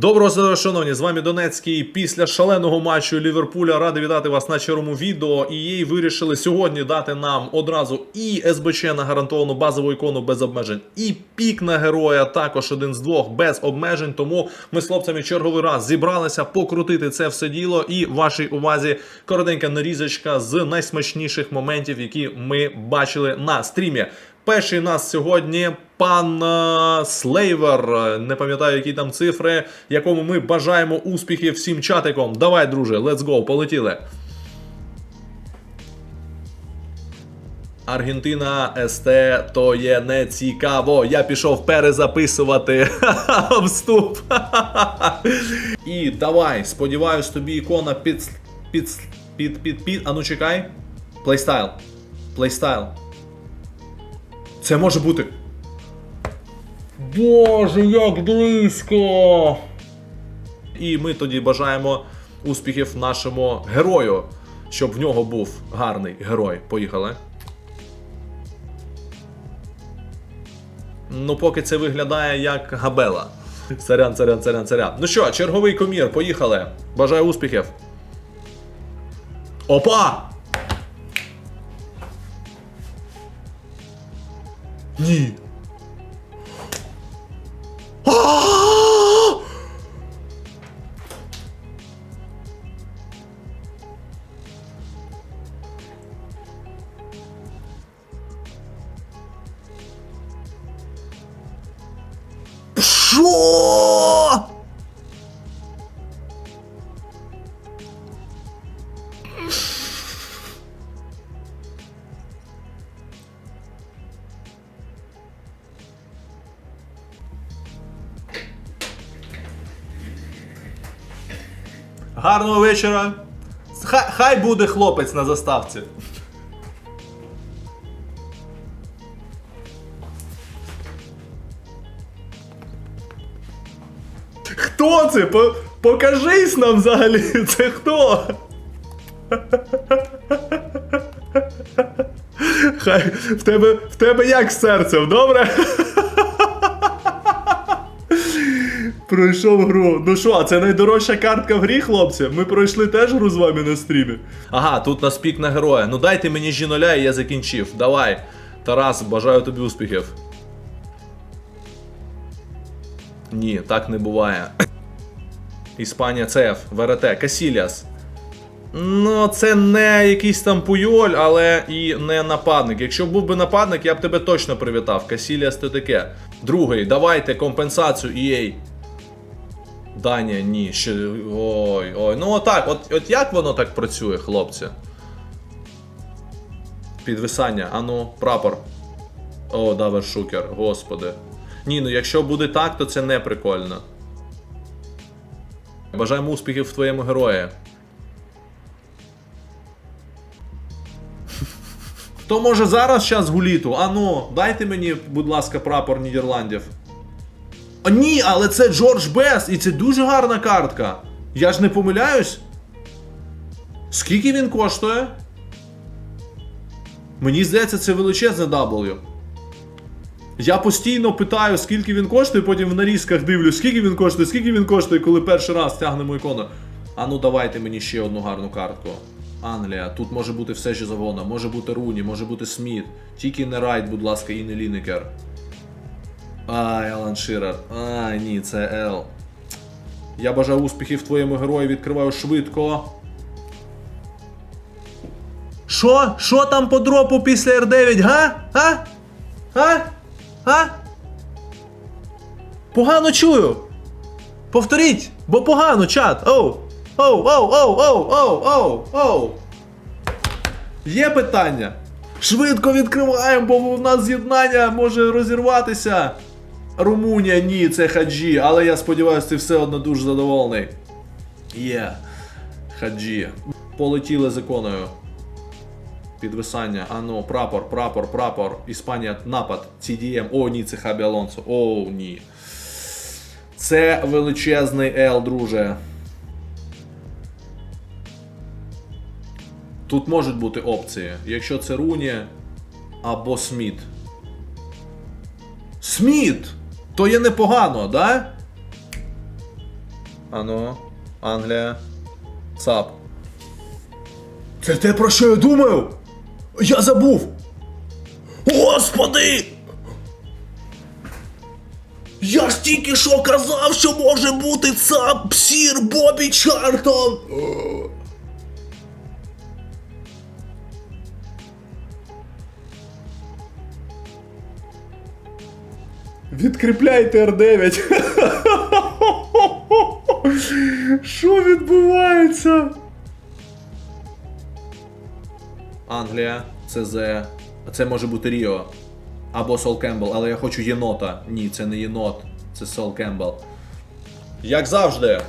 Доброго здоров'я, шановні! З вами Донецький. Після шаленого матчу Ліверпуля радий вітати вас на червому відео. І їй вирішили сьогодні дати нам одразу і СБЧ на гарантовану базову ікону без обмежень, і пік на героя також один з двох без обмежень. Тому ми з хлопцями черговий раз зібралися покрутити це все діло. І вашій увазі коротенька нарізочка з найсмачніших моментів, які ми бачили на стрімі. Перший нас сьогодні пан Слейвер. Не пам'ятаю, які там цифри, якому ми бажаємо успіхів всім чатиком. Давай, друже, let's go, полетіли. Аргентина СТ то є не цікаво. Я пішов перезаписувати вступ. І давай, сподіваюсь, тобі ікона під під під під під. А ну чекай. Плейстайл. Плейстайл. Це може бути. Боже, як близько! І ми тоді бажаємо успіхів нашому герою, щоб в нього був гарний герой. Поїхали. Ну, поки це виглядає як габела. Царян, царян, царян, царян. Ну що, черговий комір, поїхали. Бажаю успіхів. Опа! Ні. А! Гарного вечора. Хай, хай буде хлопець на заставці. Хто це? По- покажись нам взагалі. Це хто? Хай в тебе, в тебе як з серцем, добре? Пройшов гру. Ну що, це найдорожча картка в грі, хлопці? Ми пройшли теж гру з вами на стрімі. Ага, тут нас пік на героя. Ну дайте мені жіноля і я закінчив. Давай. Тарас, бажаю тобі успіхів. Ні, так не буває. Іспанія ЦФ, ВРТ, Касіліас. Ну, це не якийсь там пуйоль, але і не нападник. Якщо був би нападник, я б тебе точно привітав. Касіліас то таке. Другий, давайте компенсацію EA. Данія, ні. Ще... Ой, ой. Ну отак, от, от як воно так працює, хлопці? Підвисання, ану, прапор. О, Давер Шукер, господи. Ні, ну якщо буде так, то це не прикольно. Бажаємо успіхів в твоєму герої. Хто може зараз час гуліту? Ану, дайте мені, будь ласка, прапор Нідерландів. А, ні, але це Джордж Бест, і це дуже гарна картка. Я ж не помиляюсь. Скільки він коштує? Мені здається, це величезне W. Я постійно питаю, скільки він коштує, потім в нарізках дивлюсь, скільки він коштує, скільки він коштує, коли перший раз тягнемо ікону. А ну давайте мені ще одну гарну картку. Англія, тут може бути все що завгодно. Може бути Руні, може бути Сміт. Тільки не Райт, будь ласка, і не Лінекер. Ай, Алан Ширер. Ай, ні, це Ел. Я бажаю успіхів твоєму герою, відкриваю швидко. Що? Що там по дропу після R9, га? Га? Га? Га? Погано чую. Повторіть, бо погано, чат. Оу. Оу, оу, оу, оу, оу, оу, оу. Є питання? Швидко відкриваємо, бо у нас з'єднання може розірватися. Румунія, ні, це хаджі, але я сподіваюся, ти все одно дуже задоволений. Є. Хаджі. Полетіли з іконою. Підвисання. Ану, прапор, прапор, прапор. Іспанія, напад. CDM. О, ні, це Хабі Алонсо. О, ні. Це величезний Л, друже. Тут можуть бути опції. Якщо це Руні або Сміт. Сміт! То є непогано, да? Ану, Англія. ЦАП. Це те, про що я думаю? Я забув! Господи! Я ж тільки що казав, що може бути ЦАП Псір Бобі Чартон! Відкріпляйте Р9. Що відбувається? Англія, ЦЗ. Це може бути Ріо. Або Сол Кембл, але я хочу єнота. Ні, це не єнот, це Сол Кембл. Як завжди,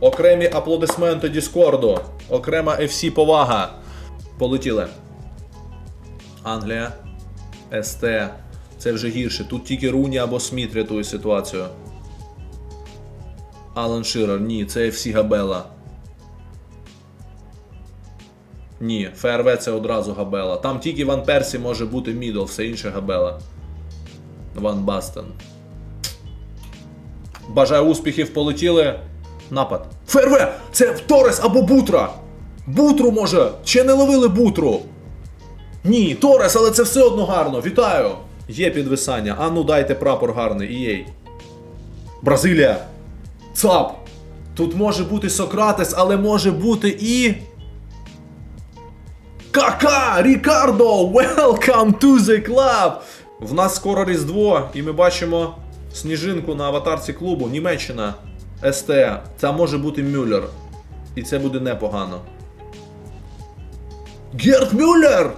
окремі аплодисменти Діскорду, окрема FC повага. Полетіли. Англія. СТ. Це вже гірше. Тут тільки Руні або Сміт рятує ситуацію. Алан Ширер, ні, це FC Габела. Ні, ФРВ це одразу Габела. Там тільки Ван Персі може бути мідл, все інше Габела. Ван Бастен. Бажаю успіхів, полетіли. Напад. ФРВ! Це Торес або Бутра! Бутру може! Ще не ловили Бутру! Ні, Торес, але це все одно гарно. Вітаю! Є підвисання. А ну дайте прапор гарний, ієй. Бразилія! ЦАП! Тут може бути Сократес, але може бути і. Кака! Рікардо! Welcome to the club! В нас скоро Різдво, і ми бачимо сніжинку на аватарці клубу. Німеччина. СТ. Це може бути Мюллер. І це буде непогано. Герт Мюллер!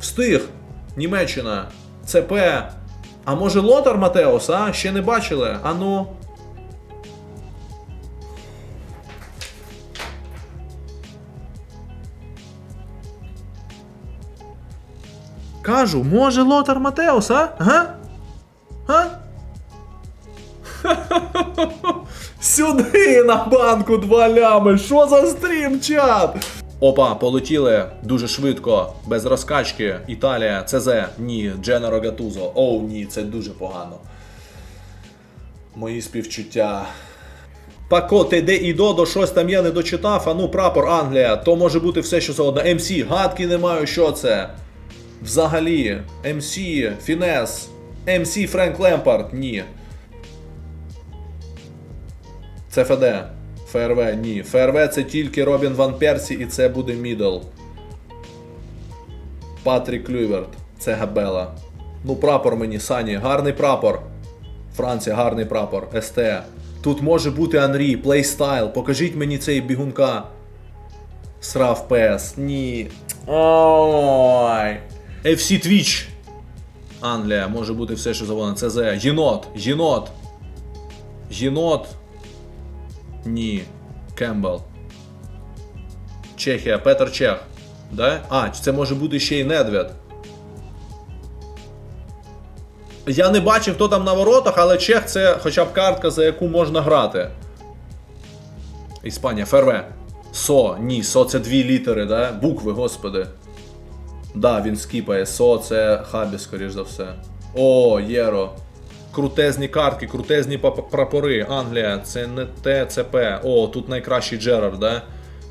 Встиг! Німеччина. ЦП. А може Лотар Матеус, а? Ще не бачили? А ну. Кажу, може Лотар Матеус, а? Га? А? Сюди на банку два лями. Що за стрім, чат? Опа, полетіли дуже швидко, без розкачки. Італія, ЦЗ, ні, Дженеро Гатузо. Оу, ні, це дуже погано. Мої співчуття. Пако, де і Додо, щось там я не дочитав, а ну прапор Англія, то може бути все, що завгодно. МС, гадки не маю, що це. Взагалі, МС, Фінес, МС Френк Лемпард, ні. Це ФД. ФРВ, ні. ФРВ це тільки Робін Ван Персі і це буде Мідл. Патрік Клюверт. Це Габела. Ну, прапор мені, Сані, гарний прапор. Франція, гарний прапор. СТ. Тут може бути Анрі, плейстайл. Покажіть мені цей бігунка. Срав ПС. Ні. Ой. FC Twitch. Англія, може бути все, що завгодно. ЦЗ. Єнот. Єнот. Єнот. Ні. Кембл. Чехія, Петр Чех. Да? А, це може бути ще й Недвед. Я не бачив, хто там на воротах, але Чех це хоча б картка, за яку можна грати. Іспанія, ФРВ. Со, ні, со це дві літери, да? Букви, господи. Да, він скіпає. Со це хабі, скоріш за все. О, Єро. Крутезні картки, крутезні прапори. Англія, це не ТЦП. О, тут найкращий Джерард, да?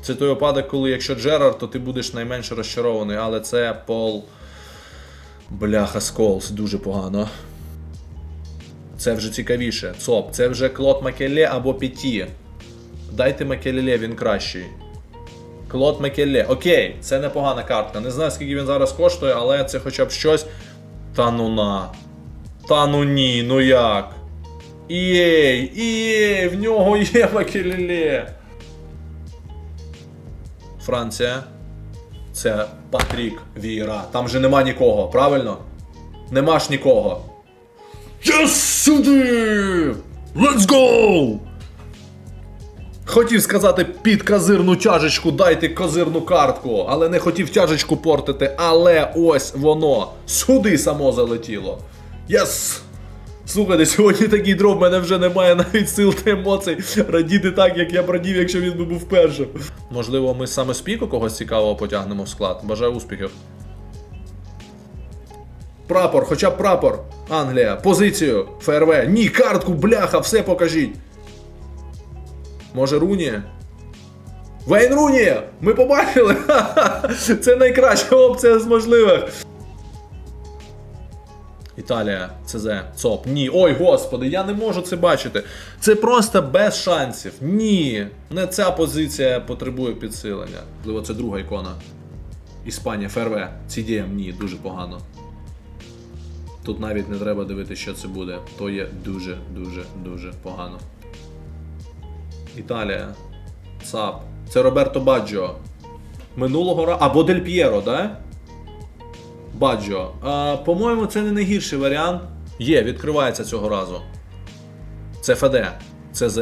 Це той випадок, коли якщо Джерард, то ти будеш найменше розчарований, але це Пол. Бляха Сколс, дуже погано. Це вже цікавіше. ЦОП, це вже Клод Макеле або Піті. Дайте Макелеле, він кращий. Клод Макеле. Окей, це непогана картка. Не знаю, скільки він зараз коштує, але це хоча б щось. Та ну на. Та ну ні, ну як? Ієй, ієй, в нього є Макелеле. Франція. Це Патрік Віра. Там же нема нікого, правильно? Нема ж нікого. Yes, сюди! Let's go! Хотів сказати під козирну тяжечку дайте козирну картку, але не хотів тяжечку портити, але ось воно сюди само залетіло. Єс! Слухайте, сьогодні такий дров, в мене вже немає навіть сил та емоцій радіти так, як я радів, якщо він би був першим. Можливо, ми саме з когось цікавого потягнемо в склад. Бажаю успіхів. Прапор, хоча б прапор. Англія, позицію, ФРВ. Ні, картку, бляха, все покажіть. Може Руні? Вейн Руні! Ми побачили! Це найкраща опція з можливих. Італія, ЦЗ, ЦОП. Ні. Ой, господи, я не можу це бачити. Це просто без шансів. Ні. Не ця позиція потребує підсилення. Можливо, це друга ікона. Іспанія, ФРВ. CDM, ні, дуже погано. Тут навіть не треба дивитися, що це буде. То є дуже, дуже, дуже погано. Італія. ЦАП. Це Роберто Баджо. Минулого разу. Або Дель П'єро, да? Баджо. По-моєму, це не найгірший варіант. Є, відкривається цього разу. Це ФД. ЦЗ.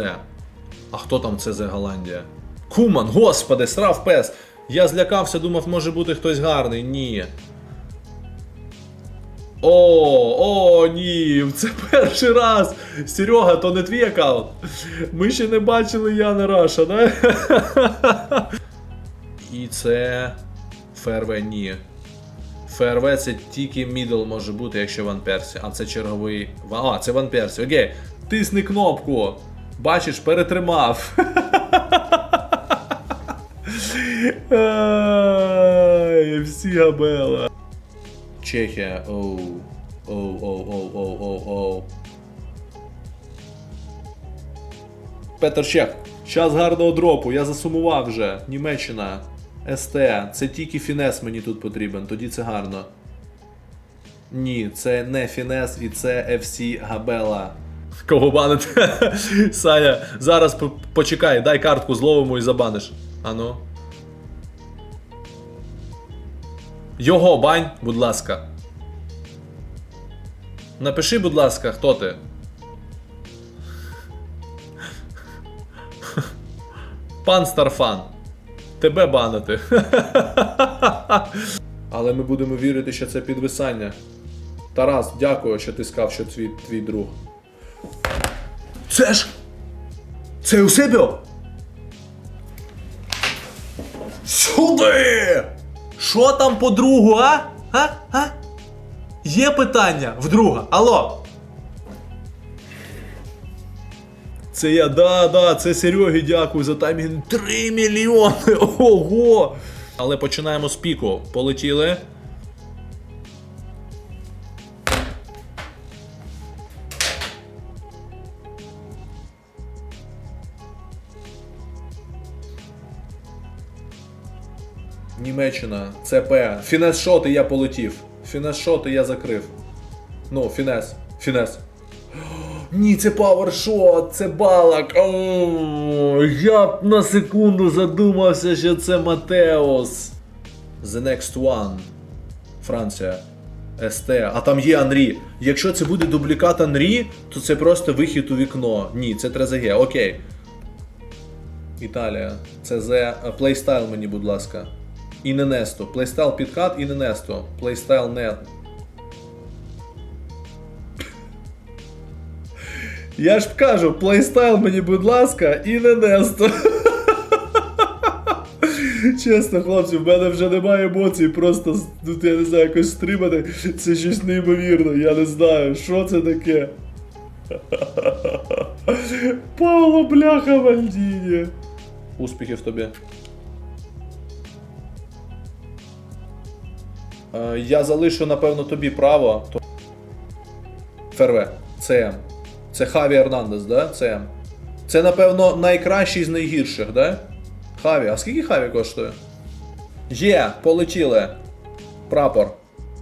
А хто там ЦЗ Голландія? Куман, господи, срав пес. Я злякався, думав, може бути хтось гарний. Ні. О, о, ні, це перший раз. Серега, то не твій аккаунт. Ми ще не бачили Яна Раша, да? І це. ФРВ ні. ФРВ це тільки мідл може бути, якщо Ван Персі. А це черговий. А, це Ван Персі. Окей. Тисни кнопку. Бачиш, перетримав. Всі габела. Чехія. Оу. Оу, оу, оу, оу, оу, оу. Петер Чех. Час гарного дропу, я засумував вже. Німеччина. СТ. Це тільки фінес мені тут потрібен, тоді це гарно. Ні, це не фінес і це FC Габела. Кого банити? Саня, зараз по- почекай, дай картку зловимо і забаниш. Ану. Його бань, будь ласка. Напиши, будь ласка, хто ти. Пан Старфан. Тебе банити. Але ми будемо вірити, що це підвисання. Тарас, дякую, що ти сказав, що твій, твій друг. Це ж. Це Еусебіо? Сюди! Що там по другу, а? А? А? Є питання в друга. Алло. Це я, да, да, це Серегі, дякую за таймінг. 3 мільйони! Ого! Але починаємо з піку. Полетіли. Німеччина, ЦП. Фінес шоти я полетів. Фінес шоти я закрив. Ну, фінес. Фінес. Ні, це павершот, це балак. О, я на секунду задумався, що це Матеос. The next one. Франція. СТ. А там є Анрі. Якщо це буде дублікат Анрі, то це просто вихід у вікно. Ні, це Трезеге. Окей. Італія. Це З. Плейстайл мені, будь ласка. І не Несто. Плейстайл підкат і не Несто. Плейстайл не. Я ж кажу, плейстайл мені, будь ласка, і не Несто. Чесно, хлопці, в мене вже немає емоцій, просто тут я не знаю, якось стримати. Це щось неймовірне, я не знаю, що це таке. Павло бляха Мальдіні. Успіхів тобі. Е, Я залишу, напевно, тобі право. То... ФРВ, ЦМ. Це Хаві Ернандес, да? ЦМ. Це, напевно, найкращий з найгірших, да? Хаві. А скільки Хаві коштує? Є, полетіли. Прапор.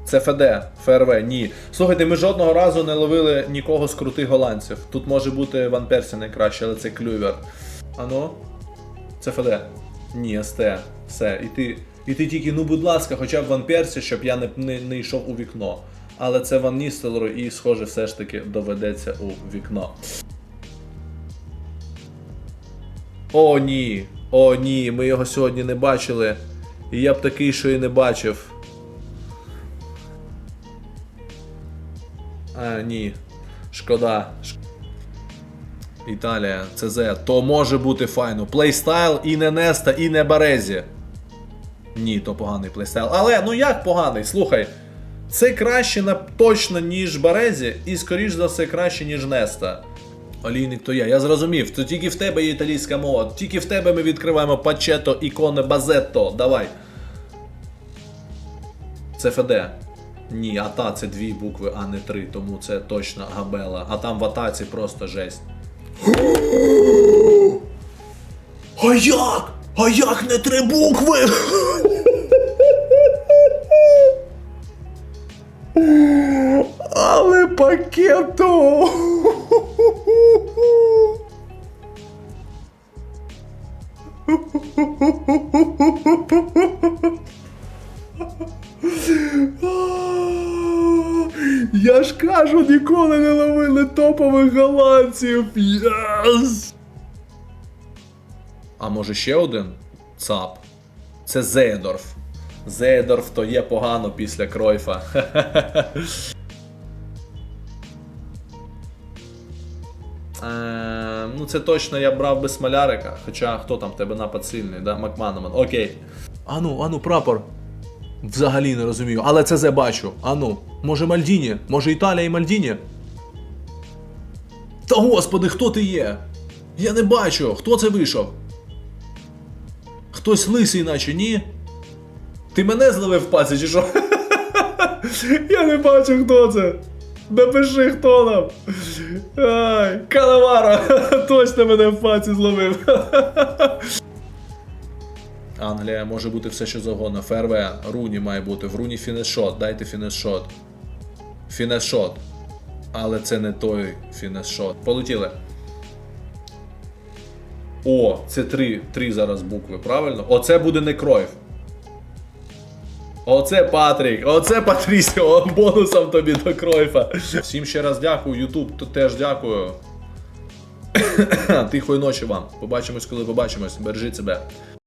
Це ФД, ФРВ, ні. Слухайте, ми жодного разу не ловили нікого з крутих голландців. Тут може бути Ван Персі найкраще, але це клювер. Ану? Це ФД. Ні, СТ. Все. І ти, і ти тільки, ну будь ласка, хоча б Ван Персі, щоб я не, не, не йшов у вікно. Але це Ван Ністелро і, схоже, все ж таки доведеться у вікно. О, ні. О, ні, ми його сьогодні не бачили. І я б такий, що і не бачив. А, ні. Шкода. Італія, ЦЗ. То може бути файно. Плейстайл і не Неста, і не Барезі. Ні, то поганий плейстайл. Але ну як поганий? Слухай. Це краще на, точно, ніж Барезі, і скоріш за все краще, ніж Неста. Олійник то я. Я зрозумів. То тільки в тебе є італійська мова. Тільки в тебе ми відкриваємо пачето, іконе, базетто. Давай. Це ФД. Ні, ата це дві букви, а не три, тому це точно габела. А там в атаці просто жесть. А як? А як не три букви? Але. Я ж кажу, ніколи не ловили топових голландців. Yes! А може ще один ЦАП? Це Зеєдорф. Зеєдорф то є погано після Кройфа. ну, це точно я брав би смолярика. Хоча хто там в тебе напад сильний, да? Макманаман. Окей. Ану, ану, прапор. Взагалі не розумію, але це зе бачу. Ану, може Мальдіні? Може Італія і Мальдіні? Та господи, хто ти є? Я не бачу, хто це вийшов? Хтось лисий, наче ні? Ти мене зловив в паці, чи що? Я не бачу, хто це. Напиши, хто нам. Ай, Калавара! Точно мене в паці зловив. Англія може бути все, що завгодно. ФРВ, Руні має бути. В Руні фінешот. Дайте фінешот. Фінешот. Але це не той фінешот. Полетіли. О, це три, три зараз букви, правильно? Оце буде не Кройф. Оце Патрік, оце Патрісіо, бонусом тобі до Кройфа. Всім ще раз дякую, Ютуб теж дякую. Тихої ночі вам. Побачимось, коли побачимось. Бережіть себе.